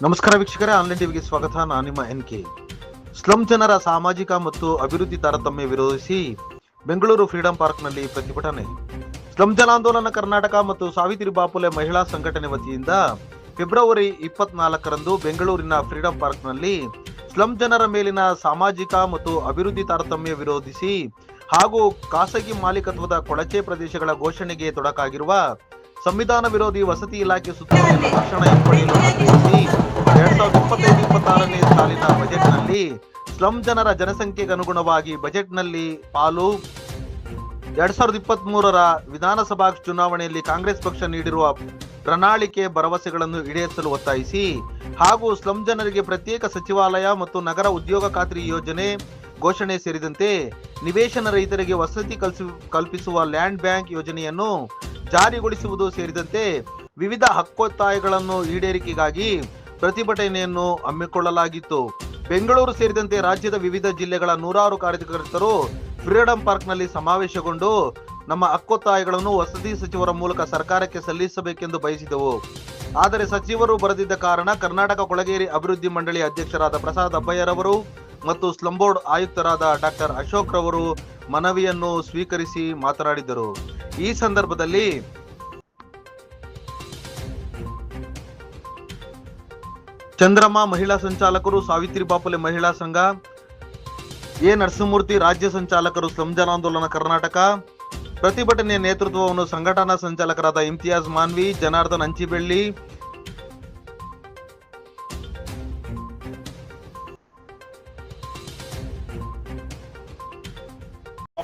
ನಮಸ್ಕಾರ ವೀಕ್ಷಕರೇ, ಆನ್ಲೈನ್ ಟಿವಿಗೆ ಸ್ವಾಗತ. ನಾನು ನಿಮ್ಮ ಎನ್ ಕೆ. ಸ್ಲಂ ಜನರ ಸಾಮಾಜಿಕ ಮತ್ತು ಅಭಿವೃದ್ಧಿ ತಾರತಮ್ಯ ವಿರೋಧಿಸಿ ಬೆಂಗಳೂರು ಫ್ರೀಡಂ ಪಾರ್ಕ್ನಲ್ಲಿ ಪ್ರತಿಭಟನೆ. ಸ್ಲಂ ಜನಾಂದೋಲನ ಕರ್ನಾಟಕ ಮತ್ತು ಸಾವಿತ್ರಿ ಬಾಪುಲೆ ಮಹಿಳಾ ಸಂಘಟನೆ ವತಿಯಿಂದ ಫೆಬ್ರವರಿ ಇಪ್ಪತ್ನಾಲ್ಕರಂದು ಬೆಂಗಳೂರಿನ ಫ್ರೀಡಂ ಪಾರ್ಕ್ನಲ್ಲಿ ಸ್ಲಂ ಜನರ ಮೇಲಿನ ಸಾಮಾಜಿಕ ಮತ್ತು ಅಭಿವೃದ್ಧಿ ತಾರತಮ್ಯ ವಿರೋಧಿಸಿ ಹಾಗೂ ಖಾಸಗಿ ಮಾಲೀಕತ್ವದ ಕೊಳಚೆ ಪ್ರದೇಶಗಳ ಘೋಷಣೆಗೆ ತೊಡಕಾಗಿರುವ ಸಂವಿಧಾನ ವಿರೋಧಿ ವಸತಿ ಇಲಾಖೆ ಸುಧಾರಣೆ ತಕ್ಷಣ ಹಿಂಪಡೆಯಲು ಆಗ್ರಹಿಸಿ ಎರಡ್ ಸಾವಿರದ ಇಪ್ಪತ್ತೈದು, ಇಪ್ಪತ್ತಾರನೇ ಸಾಲಿನ ಬಜೆಟ್ನಲ್ಲಿ ಸ್ಲಂ ಜನರ ಜನಸಂಖ್ಯೆಗೆ ಅನುಗುಣವಾಗಿ ಬಜೆಟ್ನಲ್ಲಿ ಪಾಲು ಎರಡ್ ಸಾವಿರದ ಇಪ್ಪತ್ತ್ ಮೂರರ ವಿಧಾನಸಭಾ ಚುನಾವಣೆಯಲ್ಲಿ ಕಾಂಗ್ರೆಸ್ ಪಕ್ಷ ನೀಡಿರುವ ಪ್ರಣಾಳಿಕೆ ಭರವಸೆಗಳನ್ನು ಈಡೇರಿಸಲು ಒತ್ತಾಯಿಸಿ. ಹಾಗೂ ಸ್ಲಂ ಜನರಿಗೆ ಪ್ರತ್ಯೇಕ ಸಚಿವಾಲಯ ಮತ್ತು ನಗರ ಉದ್ಯೋಗ ಖಾತ್ರಿ ಯೋಜನೆ ಘೋಷಣೆ ಸೇರಿದಂತೆ ನಿವೇಶನ ರೈತರಿಗೆ ವಸತಿ ಕಲ್ಪಿಸುವ ಲ್ಯಾಂಡ್ ಬ್ಯಾಂಕ್ ಯೋಜನೆಯನ್ನು ಜಾರಿಗೊಳಿಸುವುದು ಸೇರಿದಂತೆ ವಿವಿಧ ಹಕ್ಕೊತ್ತಾಯಗಳನ್ನು ಈಡೇರಿಕೆಗಾಗಿ ಪ್ರತಿಭಟನೆಯನ್ನು ಹಮ್ಮಿಕೊಳ್ಳಲಾಗಿತ್ತು. ಬೆಂಗಳೂರು ಸೇರಿದಂತೆ ರಾಜ್ಯದ ವಿವಿಧ ಜಿಲ್ಲೆಗಳ ನೂರಾರು ಕಾರ್ಯಕರ್ತರು ಫ್ರೀಡಂ ಪಾರ್ಕ್ನಲ್ಲಿ ಸಮಾವೇಶಗೊಂಡು ನಮ್ಮ ಹಕ್ಕೊತ್ತಾಯಗಳನ್ನು ವಸತಿ ಸಚಿವರ ಮೂಲಕ ಸರ್ಕಾರಕ್ಕೆ ಸಲ್ಲಿಸಬೇಕೆಂದು ಬಯಸಿದವು. ಆದರೆ ಸಚಿವರು ಬರೆದಿದ್ದ ಕಾರಣ ಕರ್ನಾಟಕ ಕೊಳಗೇರಿ ಅಭಿವೃದ್ಧಿ ಮಂಡಳಿ ಅಧ್ಯಕ್ಷರಾದ ಪ್ರಸಾದ್ ಅಬ್ಬಯ್ಯರವರು ಮತ್ತು ಸ್ಲಂ ಬೋರ್ಡ್ ಆಯುಕ್ತರಾದ ಡಾಕ್ಟರ್ ಅಶೋಕ್ ರವರು ಮನವಿಯನ್ನು ಸ್ವೀಕರಿಸಿ ಮಾತನಾಡಿದರು. ಈ ಸಂದರ್ಭದಲ್ಲಿ ಚಂದ್ರಮ್ಮ ಮಹಿಳಾ ಸಂಚಾಲಕರು, ಸಾವಿತ್ರಿ ಬಾಪುಲೆ ಮಹಿಳಾ ಸಂಘ, ಎ ನರಸಿಂಹಮೂರ್ತಿ ರಾಜ್ಯ ಸಂಚಾಲಕರು ಸ್ಲಂ ಜನಾಂದೋಲನ ಕರ್ನಾಟಕ ಪ್ರತಿಭಟನೆಯ ನೇತೃತ್ವವನ್ನು ಸಂಘಟನಾ ಸಂಚಾಲಕರಾದ ಇಮ್ತಿಯಾಜ್ ಮಾನ್ವಿ, ಜನಾರ್ದನ್ ಅಂಚಿಬೆಳ್ಳಿ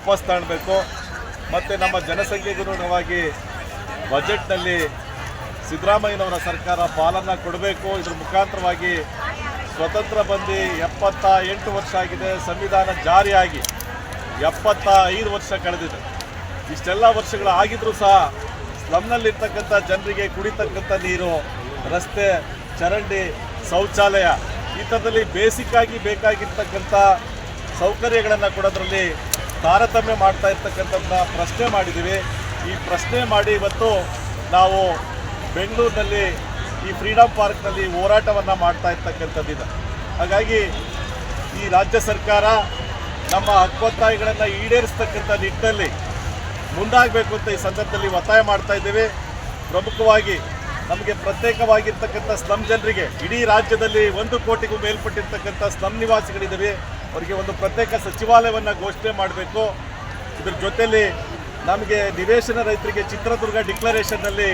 ವಾಪಸ್ ತಗೊಳ್ಬೇಕು ಮತ್ತು ನಮ್ಮ ಜನಸಂಖ್ಯೆಗೆ ಅನುಗುಣವಾಗಿ ಬಜೆಟ್ನಲ್ಲಿ ಸಿದ್ದರಾಮಯ್ಯನವರ ಸರ್ಕಾರ ಪಾಲನ್ನು ಕೊಡಬೇಕು. ಇದ್ರ ಮುಖಾಂತರವಾಗಿ ಸ್ವತಂತ್ರ ಬಂದು ಎಪ್ಪತ್ತ ಎಂಟು ವರ್ಷ ಆಗಿದೆ. ಸಂವಿಧಾನ ಜಾರಿಯಾಗಿ ಎಪ್ಪತ್ತ ಐದು ವರ್ಷ ಕಳೆದಿದೆ. ಇಷ್ಟೆಲ್ಲ ವರ್ಷಗಳು ಆಗಿದ್ರೂ ಸಹ ಸ್ಲಮ್ನಲ್ಲಿರ್ತಕ್ಕಂಥ ಜನರಿಗೆ ಕುಡಿತಕ್ಕಂಥ ನೀರು, ರಸ್ತೆ, ಚರಂಡಿ, ಶೌಚಾಲಯ ಈ ಥರದಲ್ಲಿ ಬೇಸಿಕ್ಕಾಗಿ ಬೇಕಾಗಿರ್ತಕ್ಕಂಥ ಸೌಕರ್ಯಗಳನ್ನು ಕೊಡೋದ್ರಲ್ಲಿ ತಾರತಮ್ಯ ಮಾಡ್ತಾ ಇರ್ತಕ್ಕಂಥದ್ದನ್ನ ಪ್ರಶ್ನೆ ಮಾಡಿದ್ದೀವಿ. ಈ ಪ್ರಶ್ನೆ ಮಾಡಿ ಇವತ್ತು ನಾವು ಬೆಂಗಳೂರಿನಲ್ಲಿ ಈ ಫ್ರೀಡಮ್ ಪಾರ್ಕ್ನಲ್ಲಿ ಹೋರಾಟವನ್ನು ಮಾಡ್ತಾ ಇರ್ತಕ್ಕಂಥದ್ದಿದೆ ಹಾಗಾಗಿ ಈ ರಾಜ್ಯ ಸರ್ಕಾರ ನಮ್ಮ ಹಕ್ಕೊತ್ತಾಯಗಳನ್ನು ಈಡೇರಿಸ್ತಕ್ಕಂಥ ನಿಟ್ಟಿನಲ್ಲಿ ಮುಂದಾಗಬೇಕು ಅಂತ ಈ ಸಂದರ್ಭದಲ್ಲಿ ಒತ್ತಾಯ ಮಾಡ್ತಾ ಇದ್ದೇವೆ. ಪ್ರಮುಖವಾಗಿ ನಮಗೆ ಪ್ರತ್ಯೇಕವಾಗಿರ್ತಕ್ಕಂಥ ಸ್ಲಮ್ ಜನರಿಗೆ ಇಡೀ ರಾಜ್ಯದಲ್ಲಿ ಒಂದು ಕೋಟಿಗೂ ಮೇಲ್ಪಟ್ಟಿರ್ತಕ್ಕಂಥ ಸ್ಲಮ್ ನಿವಾಸಿಗಳಿದ್ದಾವೆ. ಅವರಿಗೆ ಒಂದು ಪ್ರತ್ಯೇಕ ಸಚಿವಾಲಯವನ್ನು ಘೋಷಣೆ ಮಾಡಬೇಕು. ಇದ್ರ ಜೊತೆಯಲ್ಲಿ ನಮಗೆ ನಿವೇಶನ ರೈತರಿಗೆ ಚಿತ್ರದುರ್ಗ ಡಿಕ್ಲರೇಷನ್ನಲ್ಲಿ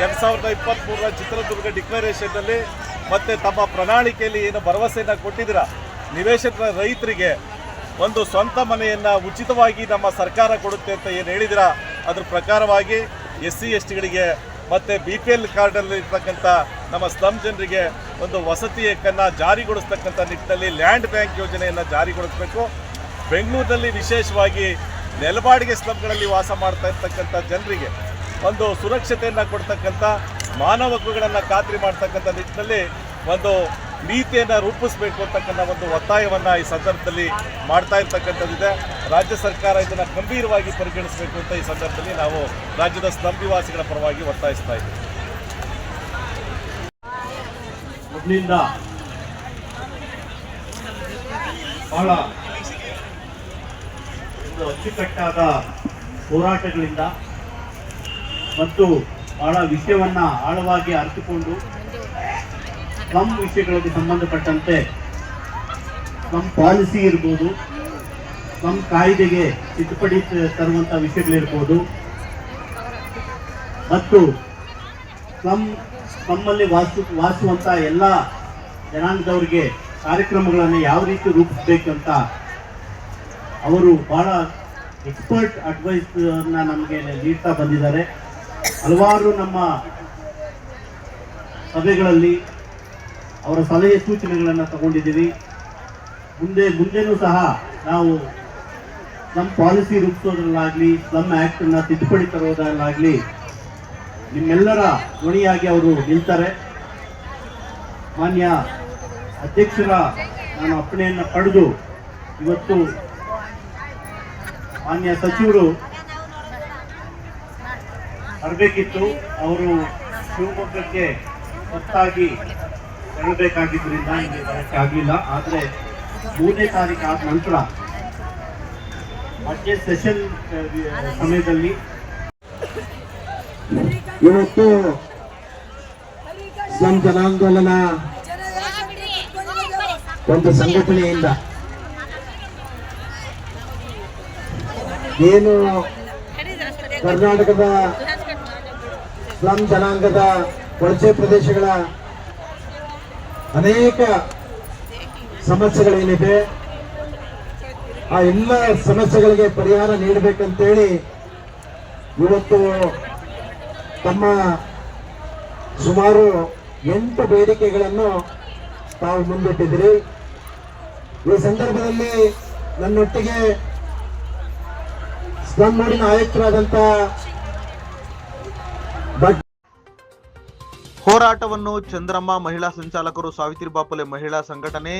ಎರಡು ಸಾವಿರದ ಇಪ್ಪತ್ತ್ಮೂರರ ಚಿತ್ರದುರ್ಗ ಡಿಕ್ಲರೇಷನ್ನಲ್ಲಿ ಮತ್ತು ತಮ್ಮ ಪ್ರಣಾಳಿಕೆಯಲ್ಲಿ ಏನು ಭರವಸೆಯನ್ನು ಕೊಟ್ಟಿದ್ದೀರ? ನಿವೇಶನ ರೈತರಿಗೆ ಒಂದು ಸ್ವಂತ ಮನೆಯನ್ನು ಉಚಿತವಾಗಿ ನಮ್ಮ ಸರ್ಕಾರ ಕೊಡುತ್ತೆ ಅಂತ ಏನು ಹೇಳಿದಿರ ಅದ್ರ ಪ್ರಕಾರವಾಗಿ ಎಸ್ ಸಿ ಎಸ್ ಟಿಗಳಿಗೆ ಮತ್ತು ಬಿ ಪಿ ಎಲ್ ಕಾರ್ಡಲ್ಲಿ ಇರ್ತಕ್ಕಂಥ ನಮ್ಮ ಸ್ಲಮ್ ಜನರಿಗೆ ಒಂದು ವಸತಿ ಹಕ್ಕನ್ನು ಜಾರಿಗೊಳಿಸ್ತಕ್ಕಂಥ ನಿಟ್ಟಿನಲ್ಲಿ ಲ್ಯಾಂಡ್ ಬ್ಯಾಂಕ್ ಯೋಜನೆಯನ್ನು ಜಾರಿಗೊಳಿಸಬೇಕು. ಬೆಂಗಳೂರಿನಲ್ಲಿ ವಿಶೇಷವಾಗಿ ನೆಲಬಾಡಿಗೆ ಸ್ಲಬ್ಗಳಲ್ಲಿ ವಾಸ ಮಾಡ್ತಾ ಇರ್ತಕ್ಕಂಥ ಜನರಿಗೆ ಒಂದು ಸುರಕ್ಷತೆಯನ್ನು ಕೊಡ್ತಕ್ಕಂಥ ಮಾನವ ಹಕ್ಕುಗಳನ್ನು ಖಾತ್ರಿ ಮಾಡ್ತಕ್ಕಂಥ ನಿಟ್ಟಿನಲ್ಲಿ ಒಂದು ನೀತಿಯನ್ನು ರೂಪಿಸಬೇಕು ಅಂತಕ್ಕಂಥ ಒಂದು ಒತ್ತಾಯವನ್ನು ಈ ಸಂದರ್ಭದಲ್ಲಿ ಮಾಡ್ತಾ ಇರ್ತಕ್ಕಂಥದ್ದಿದೆ ರಾಜ್ಯ ಸರ್ಕಾರ ಇದನ್ನು ಗಂಭೀರವಾಗಿ ಪರಿಗಣಿಸಬೇಕು ಅಂತ ಈ ಸಂದರ್ಭದಲ್ಲಿ ನಾವು ರಾಜ್ಯದ ಸ್ಲಂ ನಿವಾಸಿಗಳ ಪರವಾಗಿ ಒತ್ತಾಯಿಸ್ತಾ ಇದ್ದೀವಿ. ಮೊದಲಿಂದ ಬಹಳ ಒಂದು ಅಚ್ಚುಕಟ್ಟಾದ ಹೋರಾಟಗಳಿಂದ ಮತ್ತು ಬಹಳ ವಿಷಯವನ್ನು ಆಳವಾಗಿ ಅರಿತುಕೊಂಡು ಸ್ಲಮ್ ವಿಷಯಗಳಿಗೆ ಸಂಬಂಧಪಟ್ಟಂತೆ ಸ್ಲಮ್ ಪಾಲಿಸಿ ಇರ್ಬೋದು ಸ್ಲಮ್ ಕಾಯ್ದೆಗೆ ತಿದ್ದುಪಡಿ ತರುವಂಥ ವಿಷಯಗಳಿರ್ಬೋದು. ಮತ್ತು ಸ್ಲಮ್ ನಮ್ಮಲ್ಲಿ ವಾಸು, ವಾಸುವಂತ ಎಲ್ಲ ಜನಾಂಗದವರಿಗೆ ಕಾರ್ಯಕ್ರಮಗಳನ್ನು ಯಾವ ರೀತಿ ರೂಪಿಸಬೇಕಂತ ಅವರು ಬಹಳ ಎಕ್ಸ್ಪರ್ಟ್ ಅಡ್ವೈಸ್ ಅನ್ನ ನಮಗೆ ನೀಡ್ತಾ ಬಂದಿದ್ದಾರೆ. ಹಲವಾರು ನಮ್ಮ ಸಭೆಗಳಲ್ಲಿ ಅವರ ಸಲಹೆ ಸೂಚನೆಗಳನ್ನು ತಗೊಂಡಿದ್ದೀವಿ. ಮುಂದೆ, ಮುಂದೆನೂ ಸಹ ನಾವು ನಮ್ಮ ಪಾಲಿಸಿ ರೂಪಿಸೋದ್ರಲ್ಲಾಗಲಿ ನಮ್ಮ ಆ್ಯಕ್ಟನ್ನು ತಿದ್ದುಪಡಿ ತರೋದ್ರಲ್ಲಾಗಲಿ ನಿಮ್ಮೆಲ್ಲರ ಧ್ವನಿಯಾಗಿ ಅವರು ನಿಲ್ತಾರೆ. ಮಾನ್ಯ ಅಧ್ಯಕ್ಷರ ನಾನು ಅಪ್ಪಣೆಯನ್ನು ಪಡೆದು ಇವತ್ತು ಮಾನ್ಯ ಸಚಿವರು ಬರಬೇಕಿತ್ತು ಅವರು ಶಿವಮೊಗ್ಗಕ್ಕೆ ಹೊತ್ತಾಗಿ ತೆರಳಬೇಕಾಗಿದ್ದರಿಂದ ಇಲ್ಲಿ ಬರಕ್ಕೆ ಆಗಲಿಲ್ಲ. ಆದರೆ ಮೂರನೇ ತಾರೀಕು ಆದ ನಂತರ ಮಧ್ಯೆ ಸೆಷನ್ ಸಮಯದಲ್ಲಿ ಇವತ್ತು ಸ್ಲಂ ಜನಾಂದೋಲನ ಒಂದು ಸಂಘಟನೆಯಿಂದ ಏನು ಕರ್ನಾಟಕದ ಸ್ಲಂ ಜನಾಂಗದ ಕೊಳಚೆ ಪ್ರದೇಶಗಳ ಅನೇಕ ಸಮಸ್ಯೆಗಳೇನಿದೆ ಆ ಎಲ್ಲ ಸಮಸ್ಯೆಗಳಿಗೆ ಪರಿಹಾರ ನೀಡಬೇಕಂತೇಳಿ ಇವತ್ತು ತಮ್ಮ ಸುಮಾರು ಎಂಟು ಬೇಡಿಕೆಗಳನ್ನು ತಾವು ಮುಂದಿಟ್ಟಿದ್ರಿ ಈ ಸಂದರ್ಭದಲ್ಲಿ ನನ್ನೊಟ್ಟಿಗೆ ಸ್ಲಂ ಬೋರ್ಡಿನ ಆಯುಕ್ತರಾದಂಥ ಹೋರಾಟವನ್ನು ಚಂದ್ರಮ್ಮ ಮಹಿಳಾ ಸಂಚಾಲಕರು ಸಾವಿತ್ರಿ ಬಾಪುಲೆ ಮಹಿಳಾ ಸಂಘಟನೆ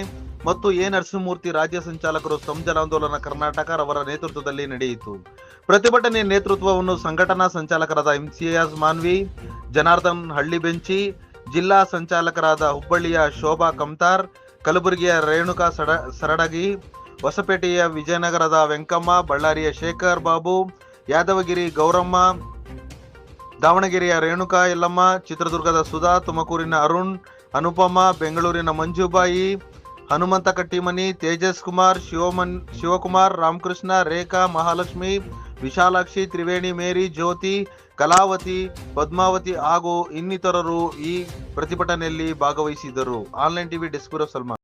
ಮತ್ತು ಎ ನರಸಿಂಹಮೂರ್ತಿ ರಾಜ್ಯ ಸಂಚಾಲಕರು ಸಂಜನಾಂದೋಲನ ಕರ್ನಾಟಕ ರವರ ನೇತೃತ್ವದಲ್ಲಿ ನಡೆಯಿತು. ಪ್ರತಿಭಟನೆ ನೇತೃತ್ವವನ್ನು ಸಂಘಟನಾ ಸಂಚಾಲಕರಾದ ಇಮ್ತಿಯಾಜ್ ಮಾನ್ವಿ, ಜನಾರ್ದನ್ ಹಳ್ಳಿಬೆಂಚಿ ಜಿಲ್ಲಾ ಸಂಚಾಲಕರಾದ ಹುಬ್ಬಳ್ಳಿಯ ಶೋಭಾ ಕಮ್ತಾರ್, ಕಲಬುರಗಿಯ ರೇಣುಕಾ ಸಡ, ಸರಡಗಿ, ಹೊಸಪೇಟೆಯ ವಿಜಯನಗರದ ವೆಂಕಮ್ಮ, ಬಳ್ಳಾರಿಯ ಶೇಖರ್ ಬಾಬು, ಯಾದವಗಿರಿ ಗೌರಮ್ಮ ದಾವಣಗೆರೆಯ ರೇಣುಕಾ, ಯಲ್ಲಮ್ಮ, ಚಿತ್ರದುರ್ಗದ ಸುಧಾ, ತುಮಕೂರಿನ ಅರುಣ್, ಅನುಪಮ, ಬೆಂಗಳೂರಿನ ಮಂಜುಬಾಯಿ ಹನುಮಂತ ಕಟ್ಟಿಮನಿ ತೇಜಸ್ ಕುಮಾರ್ ಶಿವಮನ್, ಶಿವಕುಮಾರ್, ರಾಮಕೃಷ್ಣ, ರೇಖಾ, ಮಹಾಲಕ್ಷ್ಮಿ, ವಿಶಾಲಾಕ್ಷಿ, ತ್ರಿವೇಣಿ, ಮೇರಿ, ಜ್ಯೋತಿ, ಕಲಾವತಿ, ಪದ್ಮಾವತಿ ಹಾಗೂ ಇನ್ನಿತರರು ಈ ಪ್ರತಿಭಟನೆಯಲ್ಲಿ ಭಾಗವಹಿಸಿದರು ಆನ್ಲೈನ್ ಟಿವಿ ಡಿಸ್ಪುರ ಸಲ್ಮಾನ್.